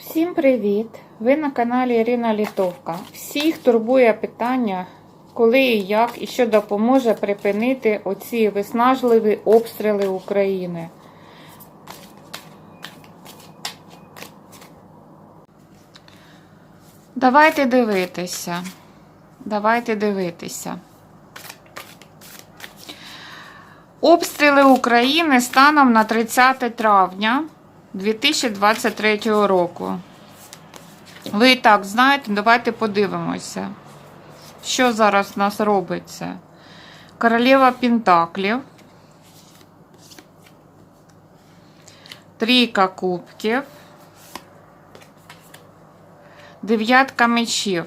Всім привіт! Ви на каналі Ірина Літовка. Всіх турбує питання, коли і як, і що допоможе припинити оці виснажливі обстріли України. Давайте дивитися. Давайте дивитися. Обстріли України станом на 30 травня 2023 року. Ви і так знаєте, давайте подивимося, що зараз у нас робиться. Королева Пентаклів. Трійка кубків. Дев'ятка мечів.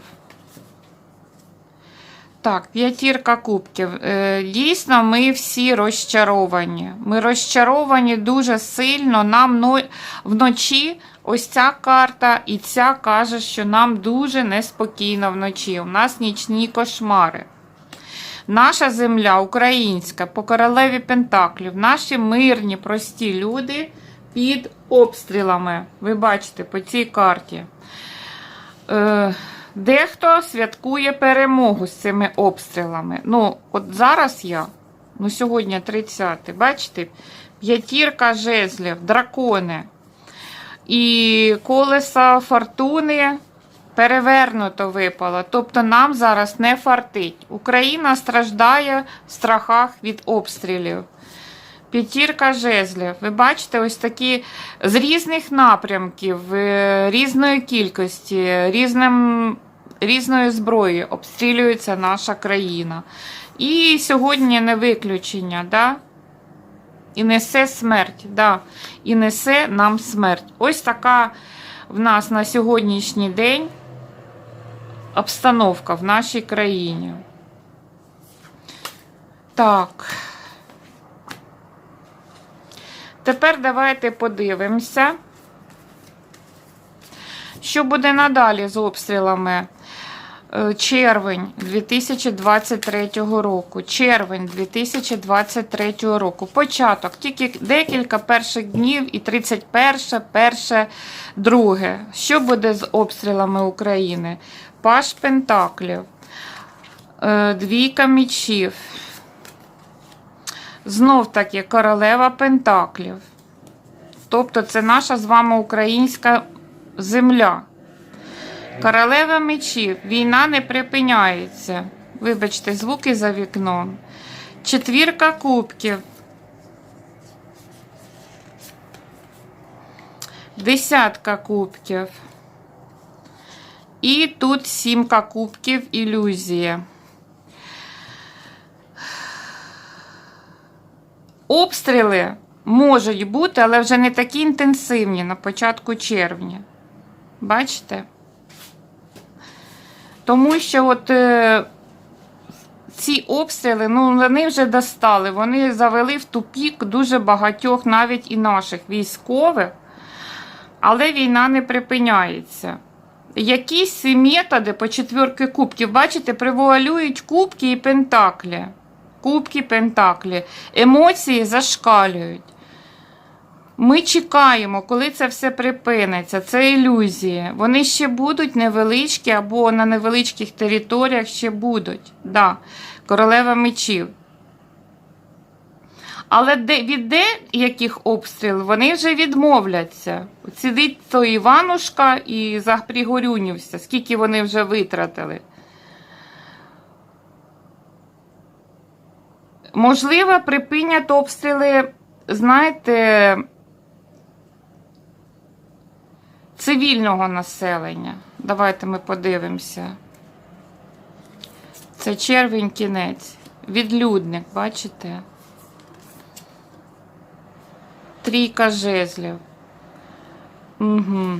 Так, п'ятірка кубків. Е, Дійсно, ми всі розчаровані. Ми розчаровані дуже сильно. Нам вночі ось ця карта і ця каже, що нам дуже неспокійно вночі. У нас нічні кошмари. Наша земля українська по королеві Пентаклів, наші мирні, прості люди під обстрілами. Ви бачите по цій карті. Е, Дехто святкує перемогу з цими обстрілами. Ну, от зараз я, ну сьогодні 30, бачите, п'ятірка жезлів, дракони. І колеса фортуни перевернуто випало. Тобто нам зараз не фартить. Україна страждає в страхах від обстрілів. П'ятірка жезлів. Ви бачите, ось такі з різних напрямків, е, різної кількості, різним, різної зброї обстрілюється наша країна. І сьогодні не виключення, да? і несе смерть, да? і несе нам смерть. Ось така в нас на сьогоднішній день обстановка в нашій країні. Так. Тепер давайте подивимося, що буде надалі з обстрілами. Е, Червень 2023 року. Червень 2023 року. Початок. Тільки декілька перших днів і 31, перше, друге. Що буде з обстрілами України? Паш Пентаклів. Е, Двійка мічів. Знов таки королева Пентаклів. Тобто це наша з вами українська земля. Королева мечів. Війна не припиняється. Вибачте, звуки за вікном. Четвірка кубків. Десятка кубків. І тут сімка кубків ілюзія. Обстріли можуть бути, але вже не такі інтенсивні на початку червня. Бачите? Тому що от е, ці обстріли, ну, вони вже достали, вони завели в тупік дуже багатьох, навіть і наших військових, але війна не припиняється. Якісь методи по четвірки кубків, бачите, привуалюють кубки і пентаклі. Кубки пентаклі. Емоції зашкалюють. Ми чекаємо, коли це все припиниться. Це ілюзії. Вони ще будуть невеличкі або на невеличких територіях ще будуть. Да. Королева мечів. Але де, від деяких обстрілів вони вже відмовляться. Сидить то Іванушка і запригорюнівся, скільки вони вже витратили. Можливо, припинять обстріли, знаєте, цивільного населення. Давайте ми подивимося. Це червень кінець. Відлюдник, бачите? Трійка жезлів. Угу.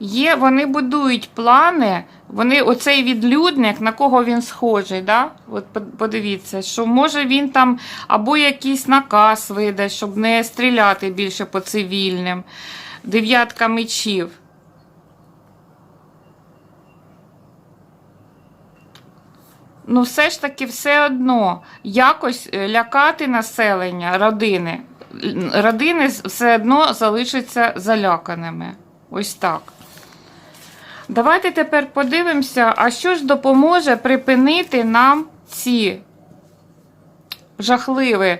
Є, вони будують плани, вони, оцей відлюдник, на кого він схожий, да? От подивіться, що може він там або якийсь наказ видасть, щоб не стріляти більше по цивільним. Дев'ятка мечів. Ну, все ж таки, все одно якось е, лякати населення, родини родини все одно залишаться заляканими. Ось так. Давайте тепер подивимося, а що ж допоможе припинити нам ці жахливі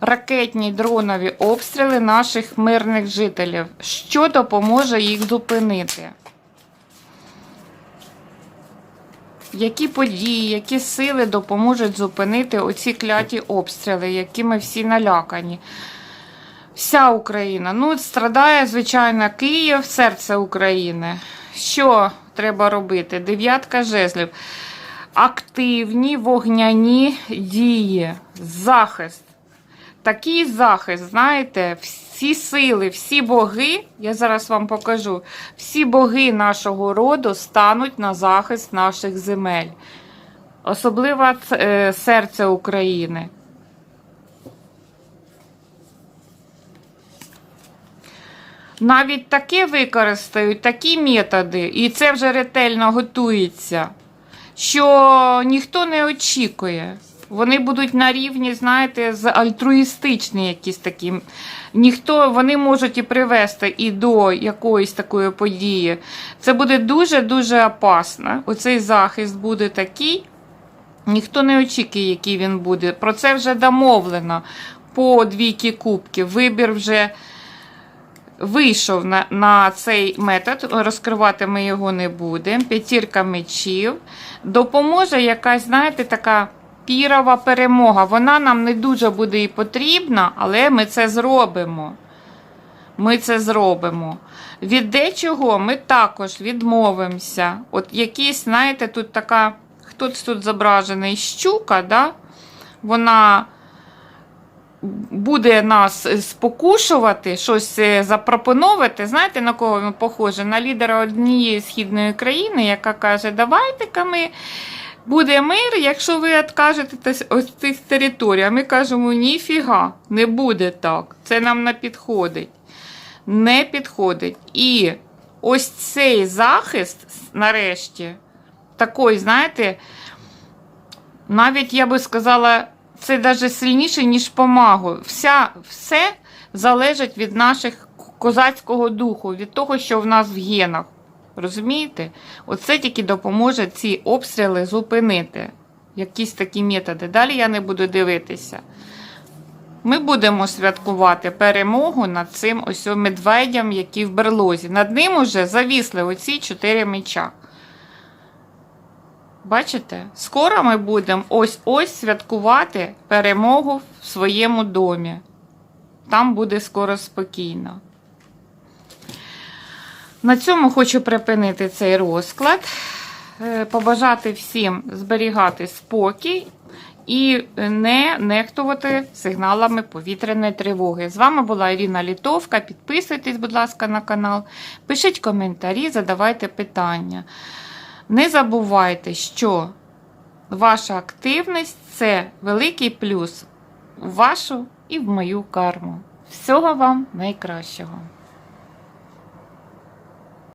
ракетні дронові обстріли наших мирних жителів. Що допоможе їх зупинити? Які події, які сили допоможуть зупинити оці кляті обстріли, якими всі налякані? Вся Україна. Ну, страдає, звичайно, Київ, серце України. Що треба робити? Дев'ятка жезлів. Активні вогняні дії, захист. Такий захист, знаєте, всі сили, всі боги, я зараз вам покажу, всі боги нашого роду стануть на захист наших земель. Особливо е, серце України. Навіть таке використають, такі методи, і це вже ретельно готується, що ніхто не очікує. Вони будуть на рівні, знаєте, з альтруїстичні якісь такі. Ніхто вони можуть і привести і до якоїсь такої події. Це буде дуже-дуже опасно. Оцей захист буде такий. Ніхто не очікує, який він буде. Про це вже домовлено по двійки кубків. Вибір вже вийшов на, на цей метод. Розкривати ми його не будемо. П'ятірка мечів. Допоможе якась, знаєте, така пірова перемога. Вона нам не дуже буде і потрібна, але ми це зробимо. Ми це зробимо. Від дечого ми також відмовимося. От якісь, знаєте, тут така, хтось тут зображений щука, да? вона буде нас спокушувати, щось е, запропонувати. Знаєте, на кого він похоже? На лідера однієї східної країни, яка каже, давайте-ка ми. Буде мир, якщо ви відкажетесь ось цих територій. А ми кажемо, ніфіга, не буде так. Це нам не підходить. Не підходить. І ось цей захист, нарешті, такий, знаєте, навіть я би сказала, це навіть сильніше, ніж помагу. Вся, Все залежить від наших козацького духу, від того, що в нас в генах. Розумієте? Оце тільки допоможе ці обстріли зупинити. Якісь такі методи. Далі я не буду дивитися. Ми будемо святкувати перемогу над цим ось медведям, який в берлозі. Над ним уже завісли оці чотири меча. Бачите? Скоро ми будемо ось-ось святкувати перемогу в своєму домі. Там буде скоро спокійно. На цьому хочу припинити цей розклад, Е, побажати всім зберігати спокій і не нехтувати сигналами повітряної тривоги. З вами була Ірина Літовка. Підписуйтесь, будь ласка, на канал, пишіть коментарі, задавайте питання. Не забувайте, що ваша активність це великий плюс в вашу і в мою карму. Всього вам найкращого!